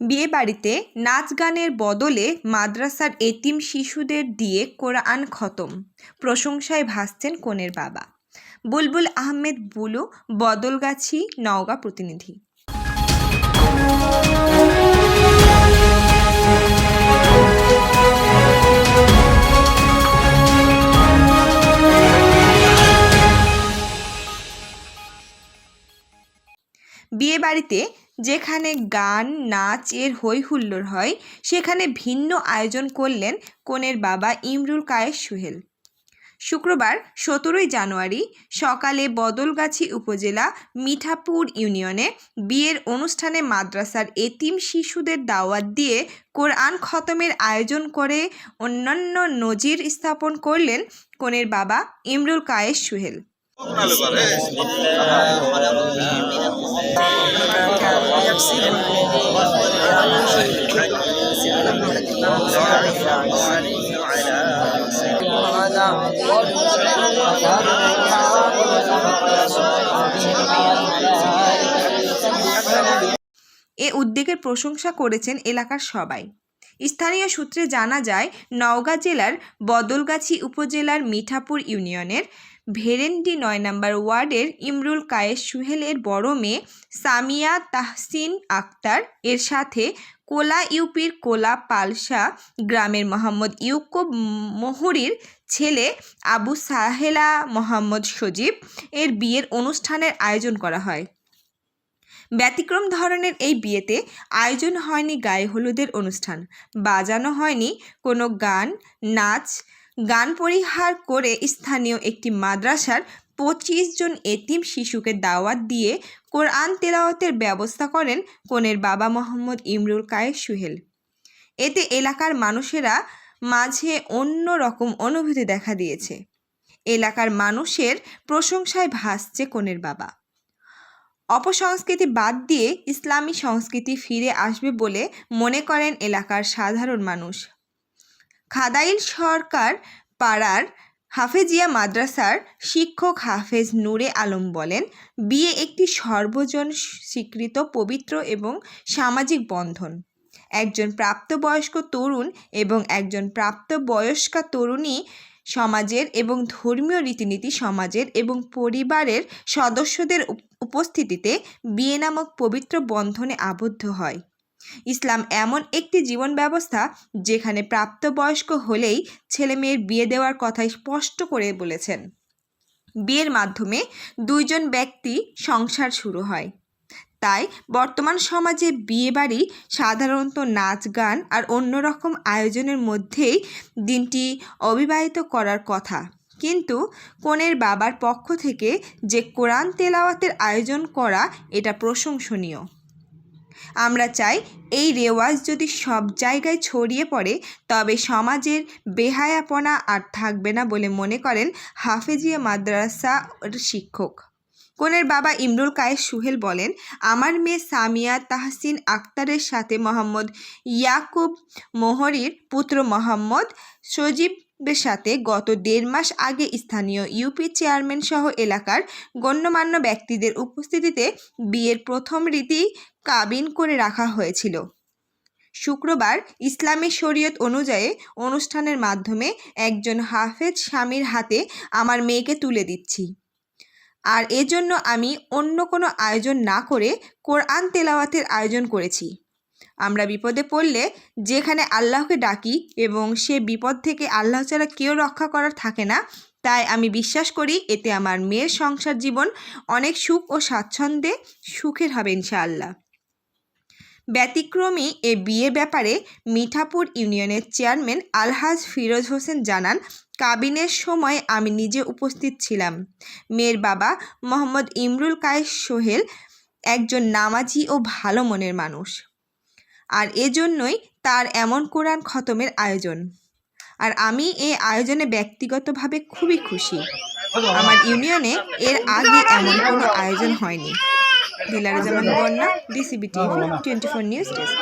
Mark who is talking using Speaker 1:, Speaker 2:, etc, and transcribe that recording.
Speaker 1: বিয়ে বাড়িতে নাচ গানের বদলে মাদ্রাসার এতিম শিশুদের দিয়ে কোরআন খতম। প্রশংসায় ভাসছেন কনের বাবা। বুলবুল আহমেদ বুলু, বদলগাছি, নওগাঁ প্রতিনিধি। বিয়ে বাড়িতে যেখানে গান, নাচ এর হই হুল্লোড় হয়, সেখানে ভিন্ন আয়োজন করলেন কনের বাবা ইমরুল কায়েস সুহেল। শুক্রবার, সতেরোই জানুয়ারি, সকালে বদলগাছি উপজেলা মিঠাপুর ইউনিয়নে বিয়ের অনুষ্ঠানে মাদ্রাসার এতিম শিশুদের দাওয়াত দিয়ে কোরআন খতমের আয়োজন করে অন্যান্য নজির স্থাপন করলেন কনের বাবা ইমরুল কায়েস সোহেল। এ উদ্যোগের প্রশংসা করেছেন এলাকার সবাই। স্থানীয় সূত্রে জানা যায়, নওগাঁ জেলার বদলগাছি উপজেলার মিঠাপুর ইউনিয়নের ভেরেন্ডি নয় নম্বর ওয়ার্ডের ইমরুল কায়েস সুহেলের বড় মেয়ে সামিয়া তাহসিন আক্তার, এর সাথে কোলা ইউপির কোলা পালসা গ্রামের মোহাম্মদ ইউকুব মোহরির ছেলে আবু সাহেলা মোহাম্মদ সজীব এর বিয়ের অনুষ্ঠানের আয়োজন করা হয়। ব্যতিক্রম ধরনের এই বিয়েতে আয়োজন হয়নি গায়ে হলুদের অনুষ্ঠান, বাজানো হয়নি কোনো গান, নাচ গান পরিহার করে স্থানীয় একটি মাদ্রাসার পঁচিশ জন এতিম শিশুকে দাওয়াত দিয়ে কোরআন তেলাওয়াতের ব্যবস্থা করেন কনের বাবা মোহাম্মদ ইমরুল কায়েস সুহেল। এতে এলাকার মানুষেরা মাঝে অন্য রকম অনুভূতি দেখা দিয়েছে। এলাকার মানুষের প্রশংসায় ভাসছে কনের বাবা। অপসংস্কৃতি বাদ দিয়ে ইসলামী সংস্কৃতি ফিরে আসবে বলে মনে করেন এলাকার সাধারণ মানুষ। খাদাইল সরকার পাড়ার হাফেজিয়া মাদ্রাসার শিক্ষক হাফেজ নূরে আলম বলেন, বিয়ে একটি সর্বজন স্বীকৃত পবিত্র এবং সামাজিক বন্ধন। একজন প্রাপ্তবয়স্ক তরুণ এবং একজন প্রাপ্তবয়স্কা তরুণী সমাজের এবং ধর্মীয় রীতিনীতি সমাজের এবং পরিবারের সদস্যদের উপস্থিতিতে বিয়ে নামক পবিত্র বন্ধনে আবদ্ধ হয়। ইসলাম এমন একটি জীবন ব্যবস্থা যেখানে প্রাপ্তবয়স্ক হলেই ছেলে মেয়ের বিয়ে দেওয়ার কথা স্পষ্ট করে বলেছেন। বিয়ের মাধ্যমে দুইজন ব্যক্তি সংসার শুরু হয়। তাই বর্তমান সমাজে বিয়েবাড়ি সাধারণত নাচ গান আর অন্যরকম আয়োজনের মধ্যেই দিনটি অবিবাহিত করার কথা। কিন্তু কনের বাবার পক্ষ থেকে যে কোরআন তেলাওয়াতের আয়োজন করা এটা প্রশংসনীয়। আমরা চাই এই রেওয়াজ যদি সব জায়গায় ছড়িয়ে পড়ে, তবে সমাজের বেহায়াপনা আর থাকবে না বলে মনে করেন হাফেজিয়া মাদ্রাসার শিক্ষক। কনের বাবা ইমরুল কায়েস সুহেল বলেন, আমার মেয়ে সামিয়া তাহসিন আক্তারের সাথে মোহাম্মদ ইয়াকুব মোহরির পুত্র মোহাম্মদ সজীবের সাথে গত দেড় মাস আগে স্থানীয় ইউপি চেয়ারম্যান সহ এলাকার গণ্যমান্য ব্যক্তিদের উপস্থিতিতে বিয়ের প্রথম রীতি কাবিন করে রাখা হয়েছিল। শুক্রবার ইসলামী শরীয়ত অনুযায়ী অনুষ্ঠানের মাধ্যমে একজন হাফেজ স্বামীর হাতে আমার মেয়েকে তুলে দিচ্ছি। আর এজন্য আমি অন্য কোনো আয়োজন না করে কোরআন তেলাওয়াতের আয়োজন করেছি। আমরা বিপদে পড়লে যেখানে আল্লাহকে ডাকি এবং সে বিপদ থেকে আল্লাহ ছাড়া কেউ রক্ষা করার থাকে না, তাই আমি বিশ্বাস করি এতে আমার মেয়ের সংসার জীবন অনেক সুখ ও স্বাচ্ছন্দ্যে সুখের হবে ইনশাআল্লাহ। ব্যতিক্রমী এ বিয়ে ব্যাপারে মিঠাপুর ইউনিয়নের চেয়ারম্যান আলহাজ ফিরোজ হোসেন জানান, কাবিনের সময় আমি নিজে উপস্থিত ছিলাম। মেয়ের বাবা মোহাম্মদ ইমরুল কায়েস সোহেল একজন নামাজি ও ভালো মনের মানুষ। আর এজন্যই তার এমন কোরআন খতমের আয়োজন। আর আমি এই আয়োজনে ব্যক্তিগতভাবে খুবই খুশি। আমার ইউনিয়নে এর আগে এমন কোনো আয়োজন হয়নি। Dilaruzzaman Bonna DCB TV twenty four news desk